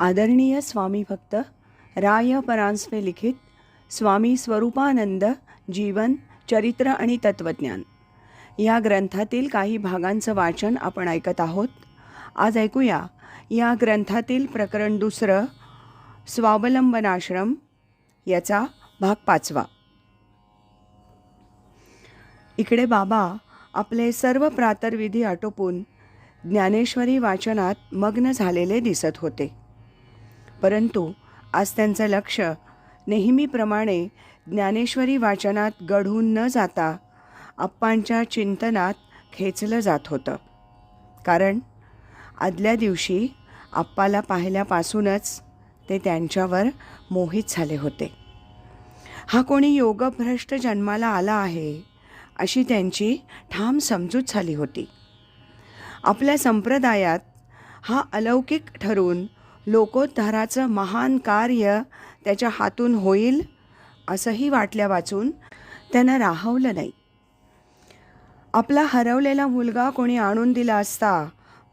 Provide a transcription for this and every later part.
आदरणीय स्वामी भक्त राय परांजपे लिखित स्वामी स्वरूपानंद जीवन चरित्र आणि तत्त्वज्ञान. या ग्रंथातील काही भागांचं वाचन आपण ऐकत आहोत. आज ऐकूया. या ग्रंथातील प्रकरण दुसरं स्वावलंबनाश्रम याचा भाग पाचवा. इकडे बाबा आपले सर्व प्रातर्विधी आटोपून ज्ञानेश्वरी वाचनात मग्न झालेले दिसत होते. परंतु आज त्यांचं लक्ष नेहमीप्रमाणे ज्ञानेश्वरी वाचनात गढून न जाता आप्पांच्या चिंतनात खेचलं जात होतं. कारण आदल्या दिवशी आप्पाला पाहिल्यापासूनच ते त्यांच्यावर मोहित झाले होते. हा कोणी योगभ्रष्ट जन्माला आला आहे अशी त्यांची ठाम समजूत झाली होती. आपल्या संप्रदायात हा अलौकिक ठरून लोकोद्धाराचं महान कार्य त्याच्या हातून होईल असंही वाटल्या वाचून त्यानं राहवलं नाही. आपला हरवलेला मुलगा कोणी आणून दिला असता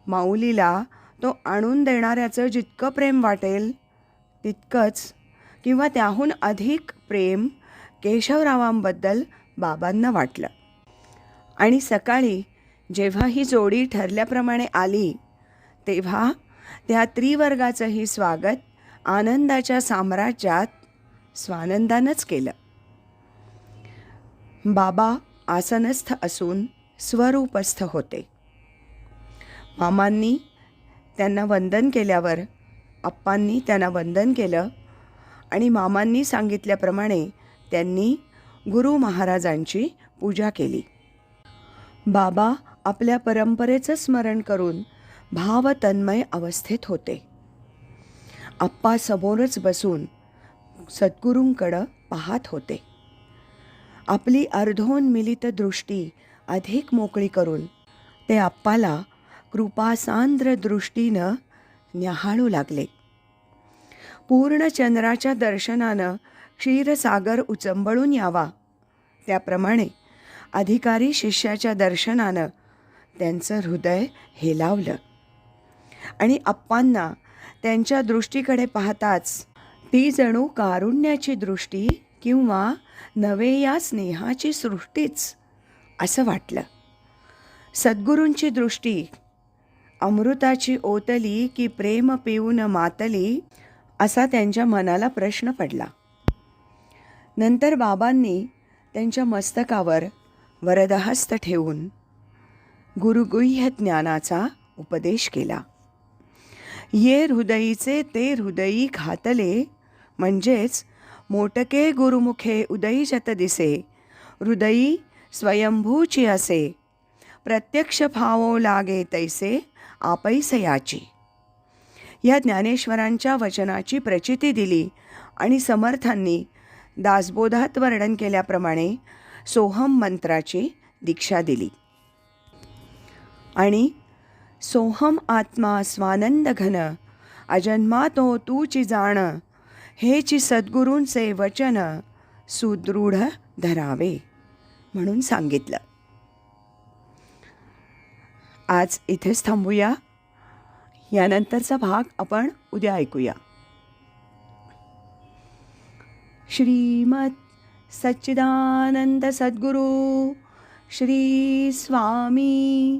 माऊलीला तो आणून देणाऱ्याचं जितकं प्रेम वाटेल तितकंच किंवा त्याहून अधिक प्रेम केशवरावांबद्दल बाबांना वाटलं. आणि सकाळी जेव्हा ही जोडी ठरल्याप्रमाणे आली तेव्हा त्या त्रिवर्गाचंही स्वागत आनंदाच्या साम्राज्यात स्वानंदानंच केलं. बाबा आसनस्थ असून स्वरूपस्थ होते. मामांनी त्यांना वंदन केल्यावर आप्पांनी त्यांना वंदन केलं आणि मामांनी सांगितल्याप्रमाणे त्यांनी गुरु महाराजांची पूजा केली. बाबा आपल्या परंपरेचं स्मरण करून भावतन्मय अवस्थेत होते. आप्पा समोरच बसून सद्गुरूंकडं पाहत होते. आपली अर्धोन्मिलित दृष्टी अधिक मोकळी करून ते आप्पाला कृपासांद्र दृष्टीनं न्याहाळू लागले. पूर्ण चंद्राच्या दर्शनानं क्षीरसागर उचंबळून यावा. त्याप्रमाणे अधिकारी शिष्याच्या दर्शनानं त्यांचं हृदय हेलावलं. आणि अप्पांना त्यांच्या दृष्टीकडे पाहताच ती जणू कारुण्याची दृष्टी किंवा नवे या स्नेहाची सृष्टीच असं वाटलं. सद्गुरूंची दृष्टी अमृताची ओतली की प्रेम पिऊन मातली असा त्यांच्या मनाला प्रश्न पडला. नंतर बाबांनी त्यांच्या मस्तकावर वरदहस्त ठेवून गुरुगुह्य ज्ञानाचा उपदेश केला. ये हृदयीचे ते हृदयी घातले म्हणजेच मोटके गुरुमुखे उदयी दिसे हृदयी स्वयंभूची असे प्रत्यक्ष भावो लागे तैसे आपैसयाची या ज्ञानेश्वरांच्या वचनाची प्रचिती दिली आणि समर्थांनी दासबोधात वर्णन केल्याप्रमाणे सोहम मंत्राची दीक्षा दिली. आणि सोहम आत्मा स्वानंद घन अजन्मा तो तूची जाण हेची सद्गुरूंचे वचन सुदृढ धरावे म्हणून सांगितलं. आज इथेच थांबूया. यानंतरचा भाग आपण उद्या ऐकूया. श्रीमत सच्चिदानंद सद्गुरु श्री स्वामी